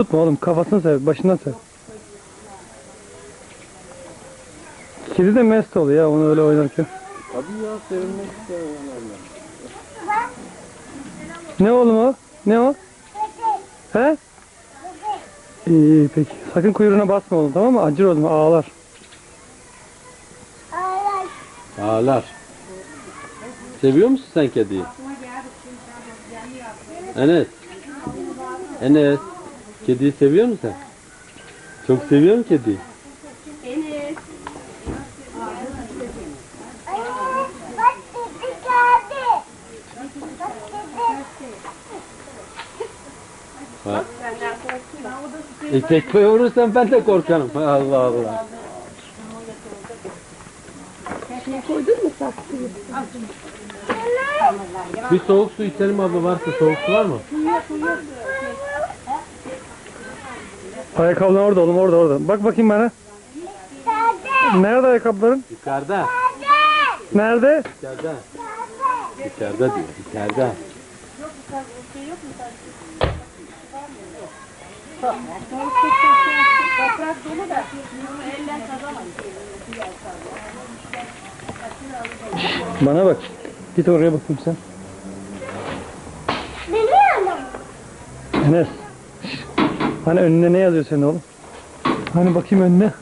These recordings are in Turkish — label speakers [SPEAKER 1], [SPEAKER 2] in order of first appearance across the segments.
[SPEAKER 1] Tutma oğlum kafasını sev, başından sev. Kedi de mest oluyor ya onu öyle oynarken.
[SPEAKER 2] Tabii ya sevinmek istiyor onlar.
[SPEAKER 1] Ne oğlum o? Ne o? He? İyi iyi peki. Sakın kuyruğuna basma oğlum tamam mı? Acır oğlum ağlar.
[SPEAKER 2] Ağlar. Seviyor musun sen kediyi? Enes. Enes. Kediyi seviyor musun? Çok seviyor musun kediyi? Ha. E tekme vurursan ben de korkarım. Allah Allah. Bir soğuk su içelim abla varsa soğuk su var mı?
[SPEAKER 1] Ayakkabılar orada oğlum orada orada. Bak bakayım bana. Nerede ayakkabıların?
[SPEAKER 2] Yukarıda.
[SPEAKER 1] Nerede?
[SPEAKER 2] İçeride. İçeride diyor. İçeride.
[SPEAKER 1] Bana bak. Git oraya bakayım sen. Enes. Hani önüne ne yazıyor senin oğlum? Hani bakayım önüne.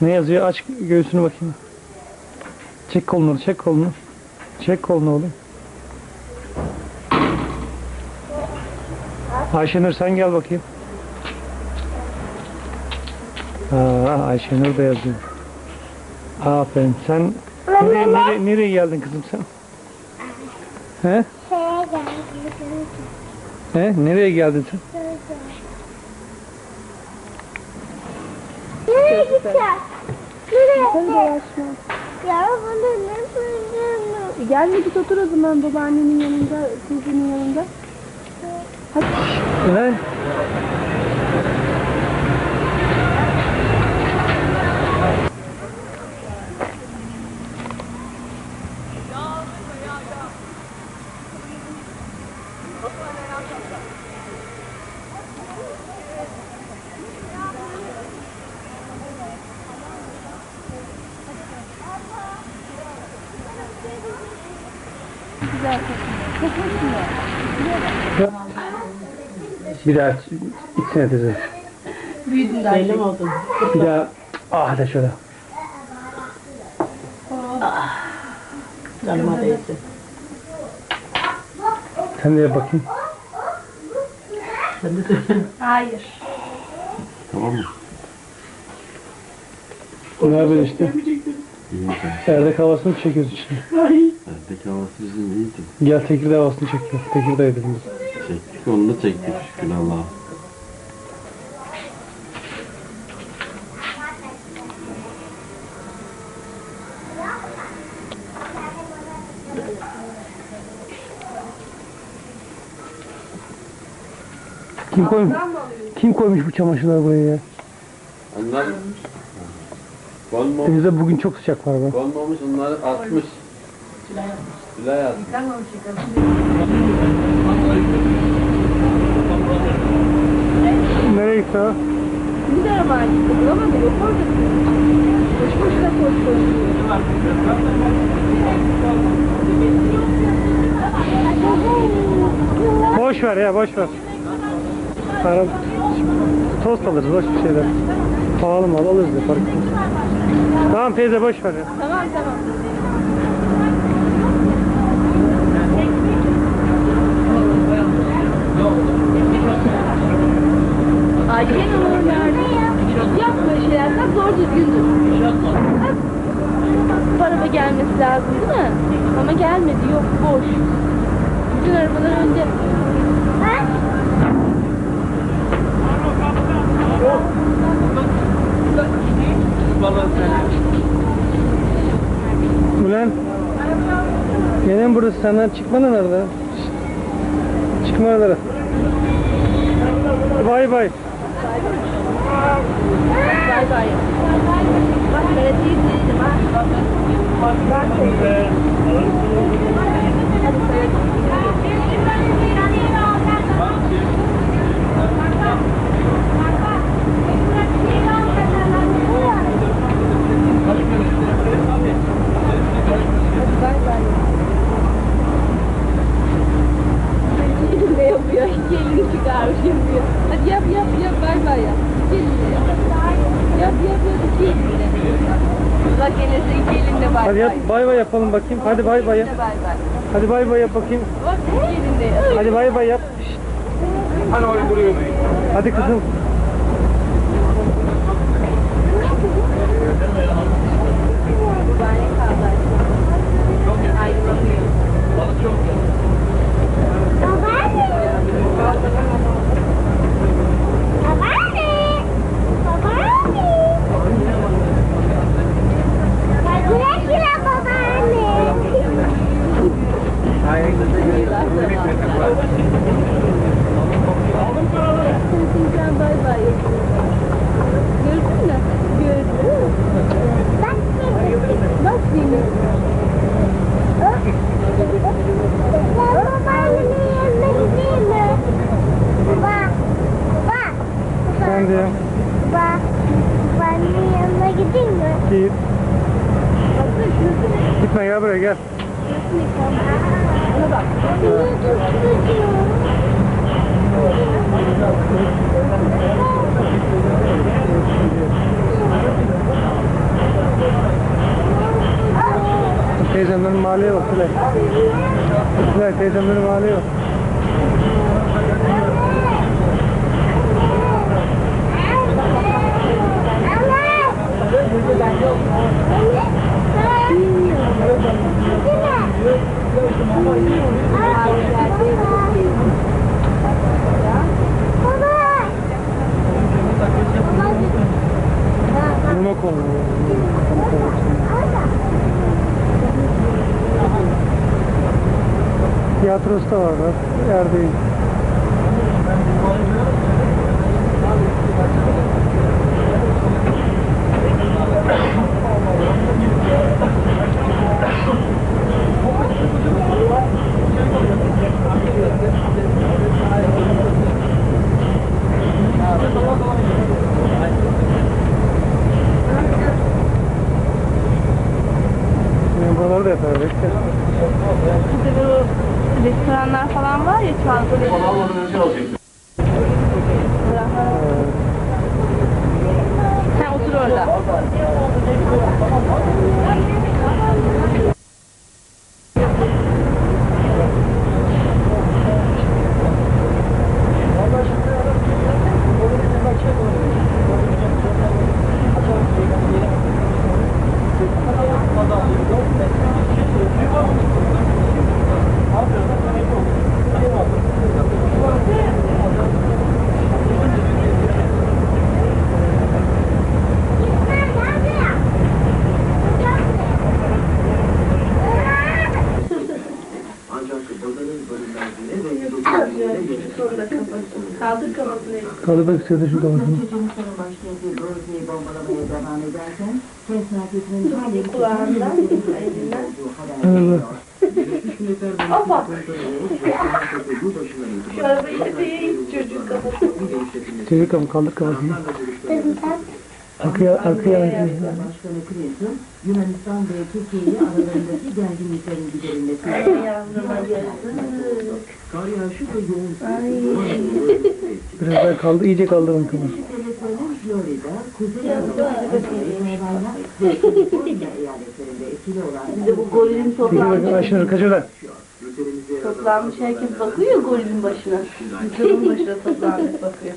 [SPEAKER 1] Ne yazıyor? Aç göğsünü bakayım. Çek kolunu, çek kolunu. Çek kolunu oğlum. Ayşenur sen gel bakayım. Aa, Ayşenur da yazıyor. Aferin. Sen nereye, nereye, nereye geldin kızım sen? He? He? Nereye geldin sen?
[SPEAKER 3] Nereye gideceğiz? Nereye gideceğiz? Ya bunu ne söylüyorsun?
[SPEAKER 4] Gel de git otur o zaman babaannenin yanında, teyzenin yanında.
[SPEAKER 1] Lan. Bir daha içsene teyze.
[SPEAKER 4] Belli mi oldu?
[SPEAKER 1] Bir daha ah de şöyle.
[SPEAKER 4] Canıma değdi.
[SPEAKER 1] Sen de bakayım.
[SPEAKER 4] Sen de söyle.
[SPEAKER 3] Hayır.
[SPEAKER 2] Tamam mı?
[SPEAKER 1] Ne yapıyorsun işte? Erdek havasını çekiyorsun şimdi?
[SPEAKER 2] Erdek havası bizim iyiydi.
[SPEAKER 1] Gel Tekirdağ havasını çekiyor. Tekirdağ edelim biz.
[SPEAKER 2] Çektik onu da çektik şükür Allah'a.
[SPEAKER 1] Kim koymuş? Kim koymuş bu çamaşırları buraya ya?
[SPEAKER 2] Onlar konmamış,
[SPEAKER 1] Denizde bugün çok sıcak var be.
[SPEAKER 2] konmamış onları atmış. Sülay atmış.
[SPEAKER 1] Nereye gitti o?
[SPEAKER 4] Bir de var gitti bulamadı yok orada. Boş boşuna koştu.
[SPEAKER 1] Boş ver ya boş ver. Para, tost alırız boş bir şeyler. Pahalı mal alırız ya fark etmez. Tamam teyze boş ver ya.
[SPEAKER 4] Tamam tamam. Ayşen Hanım nerede? Yap böyle şeyler. Zor düzgündür. Da gelmesi lazım değil mi? Ama gelmedi. Yok boş. Bütün arabalar önde.
[SPEAKER 1] Ulan. Mi burası senden çıkma lan arada. Çıkma aralara. Bay bay.
[SPEAKER 4] Bay bay ne yapıyor? İki elini çıkarmış yapıyor. Hadi yap yap yap bay bay yap. İki elinle yap. Bak Enes'e iki elinle bay
[SPEAKER 1] Hadi
[SPEAKER 4] bay.
[SPEAKER 1] yap bay bay yapalım bakayım. Hadi bay bay yap.
[SPEAKER 4] Bay bay.
[SPEAKER 1] Hadi bay bay yap bakayım.
[SPEAKER 4] Bak. Öyle.
[SPEAKER 1] Hadi bay bay yap.
[SPEAKER 2] Hani oraya duruyor
[SPEAKER 1] Hadi kızım.
[SPEAKER 4] Sen bay bay. Gördün mü? Gördüm. Bak beni.
[SPEAKER 1] De yap.
[SPEAKER 3] Ben yanına gideyim mi?
[SPEAKER 1] Git.
[SPEAKER 4] Baksana şurası ne?
[SPEAKER 1] Gitme gel buraya gel.
[SPEAKER 4] Şurası
[SPEAKER 1] Teyzemlerin mahalleye bak Tülay. Tülay teyzemlerin mahalleye bak. Vurma kolunu. Tiyatrosu da var bak.
[SPEAKER 4] Restoranlar falan var ya Çağatay. Sen otur orada. Kaldır
[SPEAKER 1] Kalıbık istiyordu şu kafasını.
[SPEAKER 5] Sonra başladığı Grozny'yi bombalamaya devam ederken tesadüfün hali
[SPEAKER 4] Kulağından, elinden.
[SPEAKER 1] Evet.
[SPEAKER 4] Arabayı tepeye it çocuğun kafasını.
[SPEAKER 1] Çevir kafasını, kaldır kafasını. Arkaya, arkaya.
[SPEAKER 5] Başkanı Clinton, Yunanistan ve Türkiye'yi aralarındaki gerginliklerin giderilmesi
[SPEAKER 4] Yavruma yazık.
[SPEAKER 5] kar yağışı ve yoğun
[SPEAKER 1] Biraz daha kaldı, iyice kaldırın kafasını.
[SPEAKER 5] Telefonun Florida, Kuzey
[SPEAKER 4] de bu
[SPEAKER 1] bakayım
[SPEAKER 4] toplanmış.
[SPEAKER 1] aşağı kaçırlar.
[SPEAKER 4] Toplanmış herkes bakıyor gorilin başına. Vücudun başına toplanmış bakıyor.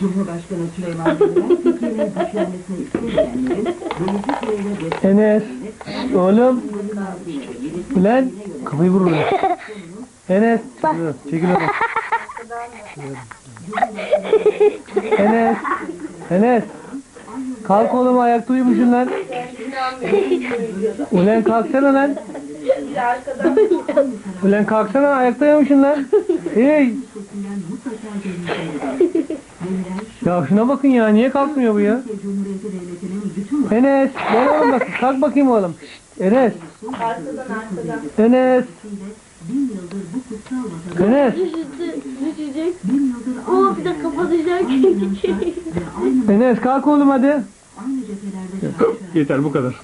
[SPEAKER 5] Cumhurbaşkanı Süleyman Demirel, Türkiye'nin güçlenmesini istemeyenlerin bölücü süreyle destek
[SPEAKER 1] Enes. Oğlum. Ulan. Kafayı vur oraya. Enes. Çekil oradan. Enes. Enes. Kalk oğlum ayakta uyumuşsun lan. Ulan kalksana lan. Ulan kalksana ayakta uyumuşsun lan. Hey. Ya şuna bakın ya niye kalkmıyor bu ya? Enes gel oğlum bak kalk bakayım oğlum. Şşt, Enes.
[SPEAKER 4] Arkadan arkadan.
[SPEAKER 1] Enes. Enes.
[SPEAKER 4] Düşecek. Oo bir de kapatacak.
[SPEAKER 1] Enes kalk oğlum hadi. Yeter bu kadar.